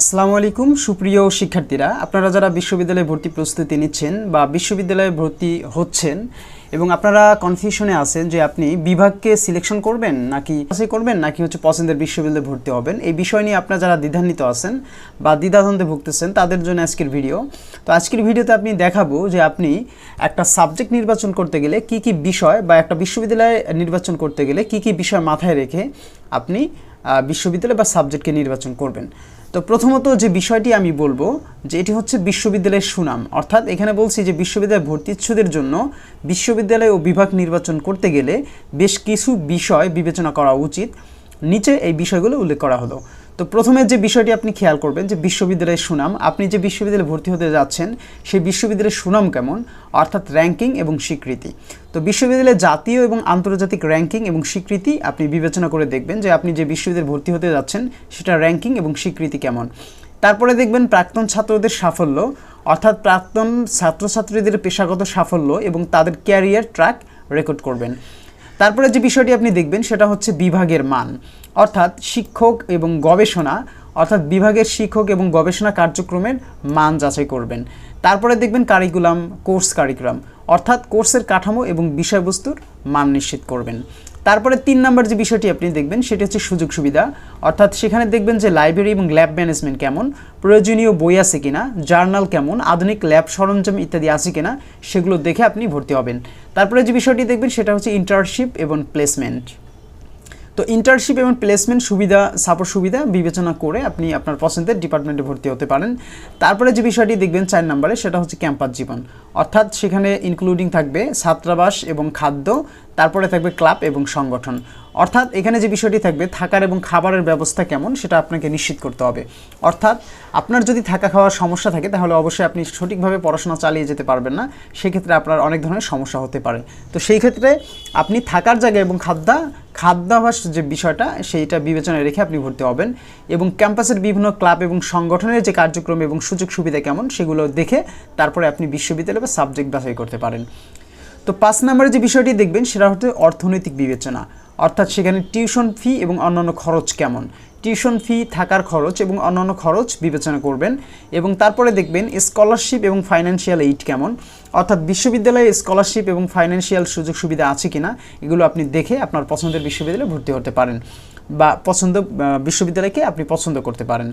আসসালামু আলাইকুম, সুপ্রিয় শিক্ষার্থীরা। আপনারা যারা বিশ্ববিদ্যালয়ে ভর্তি প্রস্তুতি নিচ্ছেন বা বিশ্ববিদ্যালয়ে ভর্তি হচ্ছেন এবং আপনারা কনফিউশনে আছেন যে আপনি বিভাগকে সিলেকশন করবেন নাকি বাছাই করবেন নাকি হচ্ছে পছন্দের বিশ্ববিদ্যালয়ে ভর্তি হবেন, এই বিষয় নিয়ে আপনারা যারা দ্বিধান্বিত আছেন বা দ্বিধাদ্বন্দ্বে ভুগতেছেন, তাদের জন্য আজকের ভিডিও তো আজকের ভিডিওতে আপনি দেখাবো যে আপনি একটা সাবজেক্ট নির্বাচন করতে গেলে কি কি বিষয় বা একটা বিশ্ববিদ্যালয়ে নির্বাচন করতে গেলে কি কি বিষয় মাথায় রেখে আপনি বিশ্ববিদ্যালয় বা সাবজেক্টকে নির্বাচন করবেন। তো প্রথমত যে বিষয়টি আমি বলব, যে এটি হচ্ছে বিশ্ববিদ্যালয়ের সুনাম। অর্থাৎ এখানে বলছি যে বিশ্ববিদ্যালয় ভর্তিচ্ছুদের জন্য বিশ্ববিদ্যালয় ও বিভাগ নির্বাচন করতে গেলে বেশ কিছু বিষয় বিবেচনা করা উচিত। নিচে এই বিষয়গুলো উল্লেখ করা হলো। তো প্রথমে যে বিষয়টি আপনি খেয়াল করবেন, যে বিশ্ববিদ্যালয়ের সুনাম, আপনি যে বিশ্ববিদ্যালয়ে ভর্তি হতে যাচ্ছেন, সেই বিশ্ববিদ্যালয়ের সুনাম কেমন? অর্থাৎ র্যাঙ্কিং এবং স্বীকৃতি। তো বিশ্ববিদ্যালয়ের জাতীয় এবং আন্তর্জাতিক র্যাঙ্কিং এবং স্বীকৃতি আপনি বিবেচনা করে দেখবেন যে আপনি যে বিশ্ববিদ্যালয়ে ভর্তি হতে যাচ্ছেন, সেটা র্যাঙ্কিং এবং স্বীকৃতি কেমন। তারপরে দেখবেন প্রাক্তন ছাত্রদের সাফল্য, অর্থাৎ প্রাক্তন ছাত্রছাত্রীদের পেশাগত সাফল্য এবং তাদের ক্যারিয়ার ট্র্যাক রেকর্ড করবেন। তারপরে যে বিষয়টি আপনি দেখবেন, সেটা হচ্ছে বিভাগের মান। অর্থাৎ শিক্ষক এবং গবেষণা, অর্থাৎ বিভাগের শিক্ষক এবং গবেষণা কার্যক্রমের মান যাচাই করবেন। তারপরে দেখবেন কারিকুলাম কোর্স কারিকুলাম অর্থাৎ কোর্সের কাঠামো এবং বিষয়বস্তুর মান নিশ্চিত করবেন। তারপরে তিন নাম্বার যে বিষয়টি আপনি দেখবেন, সেটি হচ্ছে সুযোগ সুবিধা। অর্থাৎ সেখানে দেখবেন যে লাইব্রেরি এবং ল্যাব ম্যানেজমেন্ট কেমন, প্রয়োজনীয় বই আছে কিনা জার্নাল কেমন, আধুনিক ল্যাব সরঞ্জাম ইত্যাদি আছে কিনা, সেগুলো দেখে আপনি ভর্তি হবেন। তারপরে যে বিষয়টি দেখবেন, সেটা হচ্ছে ইন্টার্নশিপ এবং প্লেসমেন্ট তো ইন্টার্নশিপ এবং প্লেসমেন্ট সুবিধা সাপোর্ট সুবিধা বিবেচনা করে আপনি আপনার পছন্দের ডিপার্টমেন্টে ভর্তি হতে পারেন। তারপরে যে বিষয়টি দেখবেন চার নম্বরে, সেটা হচ্ছে ক্যাম্পাস জীবন। অর্থাৎ সেখানে ইনক্লুডিং থাকবে ছাত্রাবাস এবং খাদ্য, তারপরে থাকবে ক্লাব এবং সংগঠন। অর্থাৎ এখানে যে বিষয়টি থাকবে, থাকার এবং খাবারের ব্যবস্থা কেমন, সেটা আপনাকে নিশ্চিত করতে হবে। অর্থাৎ আপনার যদি থাকা খাওয়ার সমস্যা থাকে, তাহলে অবশ্যই আপনি সঠিকভাবে পড়াশোনা চালিয়ে যেতে পারবেন না। সেক্ষেত্রে আপনার অনেক ধরনের সমস্যা হতে পারে। তো সেই ক্ষেত্রে আপনি থাকার জায়গা এবং খাদ্যা খাদ্যাভাস যে বিষয়টা, সেইটা বিবেচনায় রেখে আপনি ভর্তি হবেন এবং ক্যাম্পাসের বিভিন্ন ক্লাব এবং সংগঠনের যে কার্যক্রম এবং সুযোগ সুবিধা কেমন, সেগুলো দেখে তারপরে আপনি বিশ্ববিদ্যালয় বা সাবজেক্ট বাছাই করতে পারেন। তো পাঁচ নম্বরে যে বিষয়টি দেখবেন, সেটা হচ্ছে অর্থনৈতিক বিবেচনা। অর্থাৎ সেখানে টিউশন ফি এবং অন্যান্য খরচ কেমন? টিউশন ফি, থাকার খরচ এবং অন্যান্য খরচ বিবেচনা করবেন এবং তারপরে দেখবেন স্কলারশিপ এবং ফাইন্যান্সিয়াল এইড কেমন? অর্থাৎ বিশ্ববিদ্যালয়ে স্কলারশিপ এবং ফাইন্যান্সিয়াল সুযোগ সুবিধা আছে কিনা, এগুলো আপনি দেখে আপনার পছন্দের বিশ্ববিদ্যালয়ে ভর্তি হতে পারেন বা পছন্দ বিশ্ববিদ্যালয়কে আপনি পছন্দ করতে পারেন।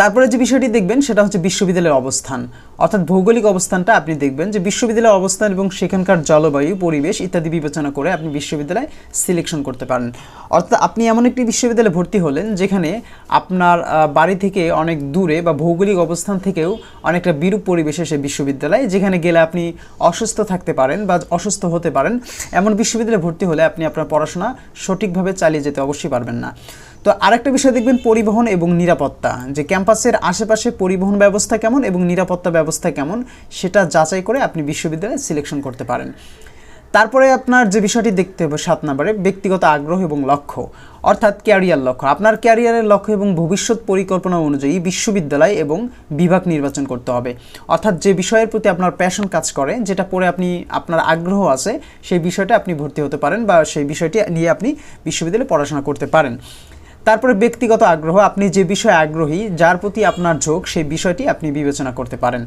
তারপরে যে বিষয়টি দেখবেন, সেটা হচ্ছে বিশ্ববিদ্যালয়ের অবস্থান। অর্থাৎ ভৌগোলিক অবস্থানটা আপনি দেখবেন যে বিশ্ববিদ্যালয়ের অবস্থান এবং সেখানকার জলবায়ু, পরিবেশ ইত্যাদি বিবেচনা করে আপনি বিশ্ববিদ্যালয় সিলেকশন করতে পারেন। অর্থাৎ আপনি এমন একটি বিশ্ববিদ্যালয়ে ভর্তি হলেন, যেখানে আপনার বাড়ি থেকে অনেক দূরে বা ভৌগোলিক অবস্থান থেকেও অনেকটা বিরূপ পরিবেশে সে বিশ্ববিদ্যালয়, যেখানে গেলে আপনি অসুস্থ থাকতে পারেন বা অসুস্থ হতে পারেন। এমন বিশ্ববিদ্যালয়ে ভর্তি হলে আপনি আপনার পড়াশোনা সঠিকভাবে চালিয়ে যেতে অবশ্যই পারবেন না। তো আরেকটা বিষয় দেখবেন, পরিবহন এবং নিরাপত্তা। যে ক্যাম্পাসের আশেপাশে পরিবহন ব্যবস্থা কেমন এবং নিরাপত্তা ব্যবস্থা কেমন, সেটা যাচাই করে আপনি বিশ্ববিদ্যালয়ে সিলেকশন করতে পারেন। তারপরে আপনার যে বিষয়টি দেখতে হবে সাত নম্বরে, ব্যক্তিগত আগ্রহ এবং লক্ষ্য, অর্থাৎ ক্যারিয়ার লক্ষ্য। আপনার ক্যারিয়ারের লক্ষ্য এবং ভবিষ্যৎ পরিকল্পনা অনুযায়ী বিশ্ববিদ্যালয় এবং বিভাগ নির্বাচন করতে হবে। অর্থাৎ যে বিষয়ের প্রতি আপনার প্যাশন কাজ করে, যেটা পড়ে আপনি, আপনার আগ্রহ আছে, সেই বিষয়টা আপনি ভর্তি হতে পারেন বা সেই বিষয়টি নিয়ে আপনি বিশ্ববিদ্যালয়ে পড়াশোনা করতে পারেন। তারপরে ব্যক্তিগত আগ্রহ, আপনি যে বিষয়ে আগ্রহী, যার প্রতি আপনার ঝোঁক, সেই বিষয়টি আপনি বিবেচনা করতে পারেন।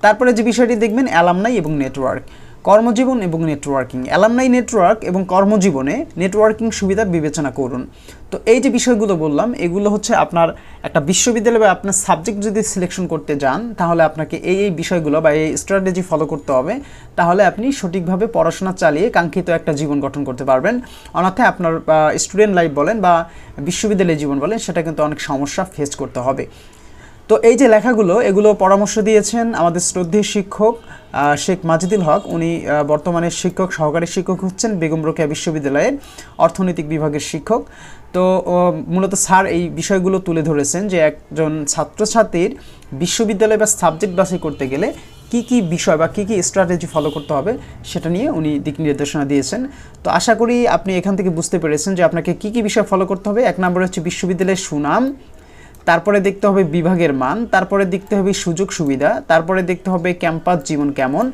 তারপরে যে বিষয়টি দেখবেন, অ্যালামনাই এবং নেটওয়ার্ক। কর্মজীবন এবং নেটওয়ার্কিং অ্যালামনাই নেটওয়ার্ক এবং কর্মজীবনে নেটওয়ার্কিং সুবিধা বিবেচনা করুন। তো এই যে বিষয়গুলো বললাম, এগুলো হচ্ছে আপনার একটা বিশ্ববিদ্যালয় বা আপনার সাবজেক্ট যদি সিলেকশন করতে যান, তাহলে আপনাকে এই এই বিষয়গুলো বা এই স্ট্র্যাটেজি ফলো করতে হবে। তাহলে আপনি সঠিকভাবে পড়াশোনা চালিয়ে কাঙ্ক্ষিত একটা জীবন গঠন করতে পারবেন। অন্যথায় আপনার স্টুডেন্ট লাইফ বলেন বা বিশ্ববিদ্যালয়ের জীবন বলেন, সেটা কিন্তু অনেক সমস্যা ফেস করতে হবে। তো এই যে লেখাগুলো, এগুলো পরামর্শ দিয়েছেন আমাদের শ্রদ্ধেয় শিক্ষক শেখ মাজিদুল হক। উনি বর্তমানে শিক্ষক, সহকারী শিক্ষক হচ্ছেন বেগম রোকেয়া বিশ্ববিদ্যালয়ের অর্থনৈতিক বিভাগের শিক্ষক। তো মূলত স্যার এই বিষয়গুলো তুলে ধরেছেন যে একজন ছাত্রছাত্রীর বিশ্ববিদ্যালয় বা সাবজেক্ট বাছাই করতে গেলে কি কি বিষয় বা কি কি স্ট্র্যাটেজি ফলো করতে হবে সেটা নিয়ে উনি দিক নির্দেশনা দিয়েছেন। তো আশা করি আপনি এখান থেকে বুঝতে পেরেছেন যে আপনাকে কি কি বিষয় ফলো করতে হবে। এক নম্বরে হচ্ছে বিশ্ববিদ্যালয়ের সুনাম তারপরে দেখতে হবে বিভাগের মান, তারপরে দেখতে হবে সুযোগ সুবিধা, তারপরে দেখতে হবে ক্যাম্পাস জীবন কেমন,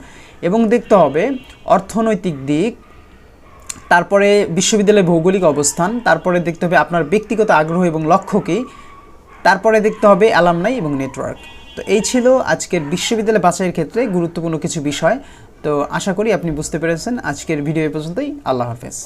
এবং দেখতে হবে অর্থনৈতিক দিক, তারপরে বিশ্ববিদ্যালয়ের ভৌগোলিক অবস্থান, তারপরে দেখতে হবে আপনার ব্যক্তিগত আগ্রহ এবং লক্ষ্য কী, তারপরে দেখতে হবে অ্যালামনাই এবং নেটওয়ার্ক। তো এই ছিল আজকের বিশ্ববিদ্যালয় বাছাইয়ের ক্ষেত্রে গুরুত্বপূর্ণ কিছু বিষয়। তো আশা করি আপনি বুঝতে পেরেছেন। আজকের ভিডিও এ পর্যন্তই। আল্লাহ হাফেজ।